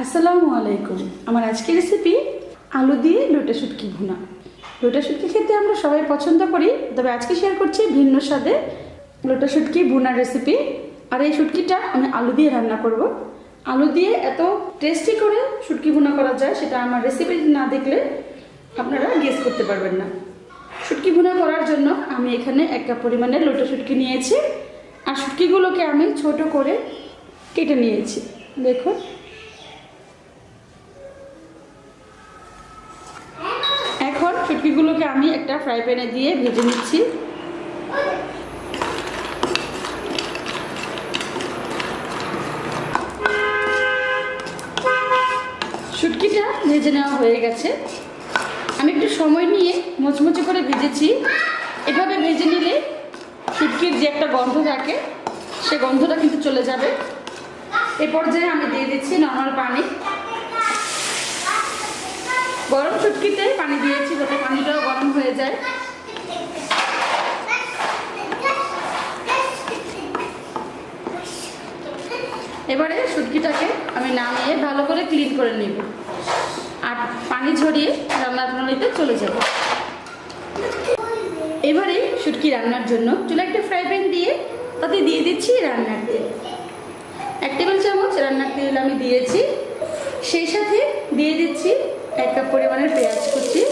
আসসালামু আলাইকুম। আমার আজকের রেসিপি আলু দিয়ে লোটা শুটকি ভুনা। লোটা শুটকি খেতে আমরা সবাই পছন্দ করি, তবে আজকে শেয়ার করছি ভিন্ন স্বাদে লোটা শুটকি ভুনার রেসিপি আর এই শুটকিটা আমি আলু দিয়ে রান্না করব। আলু দিয়ে এত টেস্টি করে শুটকি ভুনা করা যায়, সেটা আমার রেসিপি না দেখলে আপনারা গেস করতে পারবেন না। শুটকি ভুনা করার জন্য আমি এখানে এক কাপ পরিমাণে লোটা শুটকি নিয়েছি। আর শুটকিগুলোকে আমি ছোট করে কেটে নিয়েছি। দেখুন। শুটকিগুলোকে আমি একটা ফ্রাই প্যানে দিয়ে ভেজে নিচ্ছি। শুটকিটা ভেজে নেওয়া হয়ে গেছে। আমি একটু সময় নিয়ে মুচমুচে করে ভেজেছি। এভাবে ভেজে নিলে শুটকির যে একটা গন্ধ থাকে, সে গন্ধটা কিন্তু চলে যাবে। এ পর্যায়ে আমি দিয়ে দিচ্ছি নর্মাল পানি। গরম শুটকিতে পানি দিয়েছি যাতে পানিটাও গরম হয়ে যায়। এবারে শুটকিটাকে আমি নামিয়ে ভালো করে ক্লিন করে নেব। আর পানি ঝরিয়ে রান্নার প্রণালীতে চলে যাব। এবারে শুটকি রান্নার জন্য চুলা একটা ফ্রাই প্যান দিয়ে তাতে দিয়ে দিচ্ছি রান্নার তেল। এক টেবিল চামচ রান্নার তেল আমি দিয়েছি। সেই সাথে দিয়ে দিচ্ছি এক কাপ পরিমাণের পেঁয়াজ কুচি।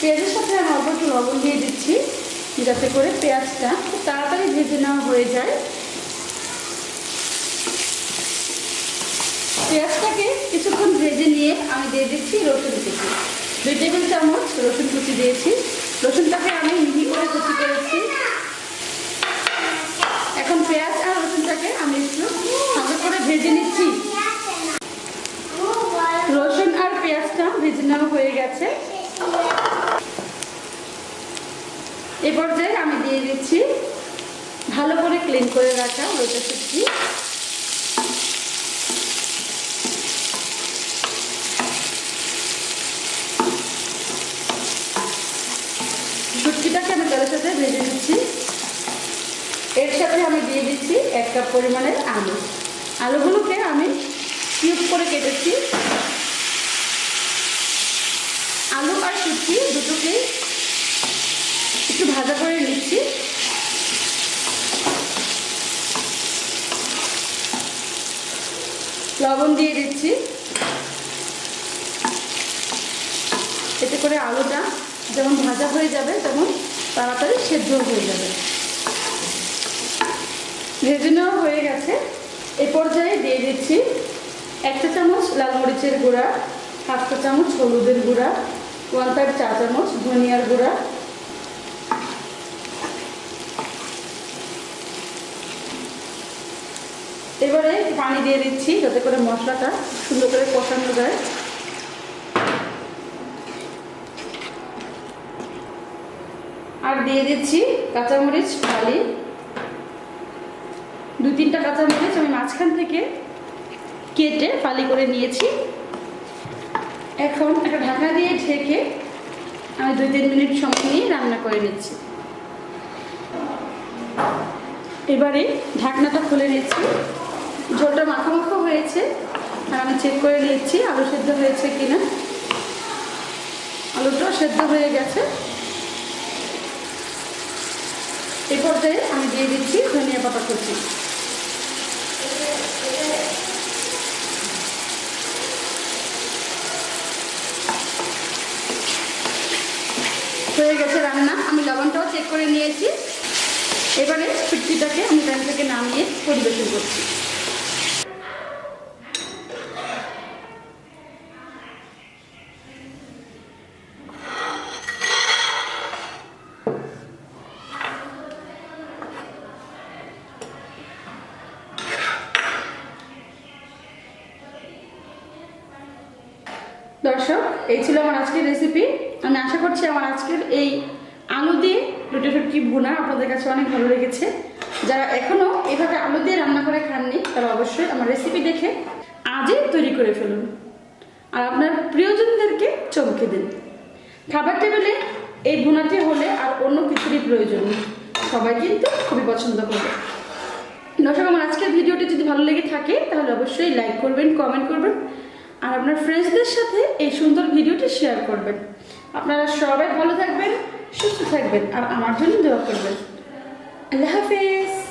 পেঁয়াজের সাথে আমি অল্প একটু লবণ দিয়ে দিচ্ছি, যাতে করে পেঁয়াজটা খুব তাড়াতাড়ি ভেজে নেওয়া হয়ে যায়। পেঁয়াজটাকে কিছুক্ষণ ভেজে নিয়ে আমি দিয়ে দিচ্ছি রসুন কুচি। দুই টেবিল চামচ রসুন কুচি দিয়েছি। রসুনটাকে আমি মিহি করে কুচি করেছি। পেঁয়াজ আর রসুনটাকে আমি একটু ভালো করে ভেজে নিচ্ছি। রসুন আর পেঁয়াজটা ভেজে হয়ে গেছে। এ পর্যায়ে আমি দিয়ে দিচ্ছি ভালো করে ক্লিন করে রাখা রোজা শুটকি। শুটকিটাকে আমি তেলের সাথে ভেজে দিচ্ছি এর সাথে আমি দিয়ে দিচ্ছি এক কাপ পরিমাণের আলু। আলুগুলোকে আমি কিউব করে কেটেছি। আলু আর শুটকি দুটোকেই একটু ভাজা করে নিচ্ছি। লবণ দিয়ে দিচ্ছি। এতে করে আলুটা যেমন ভাজা হয়ে যাবে, তেমন তাড়াতাড়ি সেদ্ধ হয়ে যাবে। ভেজে নেওয়া হয়ে গেছে। এ পর্যায়ে দিয়ে দিচ্ছি একটা চামচ লাল মরিচের গুঁড়া, হাফ চা চামচ হলুদের গুঁড়া ওয়ান থার্ড চা চামচ ধনিয়ার গুঁড়া। এবারে পানি দিয়ে দিচ্ছি যাতে করে মশলাটা সুন্দর করে কষানো যায়। আর দিয়ে দিচ্ছি কাঁচামরিচ ফালি। কাঁচামরিচ আমি মাঝখান থেকে কেটে ফালি করে নিয়েছি, এখন একটা ঢাকা দিয়ে ঢেকে আমি দুই তিন মিনিট সময় নিয়ে রান্না করে নিচ্ছি। এবারে ঢাকনাটা খুলে নিচ্ছি। ঝোলটা মাখো মাখো হয়েছে, আর আমি চেক করে নিচ্ছি আলু সেদ্ধ হয়েছে কিনা। আলুটাও সেদ্ধ হয়ে গেছে। এই পর্যায়ে আমি দিয়ে দিচ্ছি ধনিয়া পাতা কুচি। হয়ে গেছে রান্না। আমি লবণটাও চেক করে নিয়েছি। এবারে শুটকিটাকে আমি প্যান থেকে নামিয়ে পরিবেশন করছি দর্শক এই ছিল আমার আজকের রেসিপি আমি আশা করছি আমার আজকের এই আলু দিয়ে রুটি শুটকি ভুনা আপনাদের কাছে অনেক ভালো লেগেছে। যারা এখনও এভাবে আলু দিয়ে রান্না করে খাননি, তারা অবশ্যই আমার রেসিপি দেখে আজই তৈরি করে ফেলুন। আর আপনার প্রিয়জনদেরকে চমকে দিন। খাবার টেবিলে এই ভুনাটি হলে আর অন্য কিছুরই প্রয়োজন সবাই কিন্তু খুবই পছন্দ করবে। দর্শক, আমার আজকের ভিডিওটি যদি ভালো লেগে থাকে, তাহলে অবশ্যই লাইক করবেন কমেন্ট করবেন। আর আপনার ফ্রেন্ডসদের সাথে এই সুন্দর ভিডিওটি শেয়ার করবেন। আপনারা সবাই ভালো থাকবেন, সুস্থ থাকবেন, আর আমার জন্য দোয়া করবেন। আল্লাহ হাফেজ।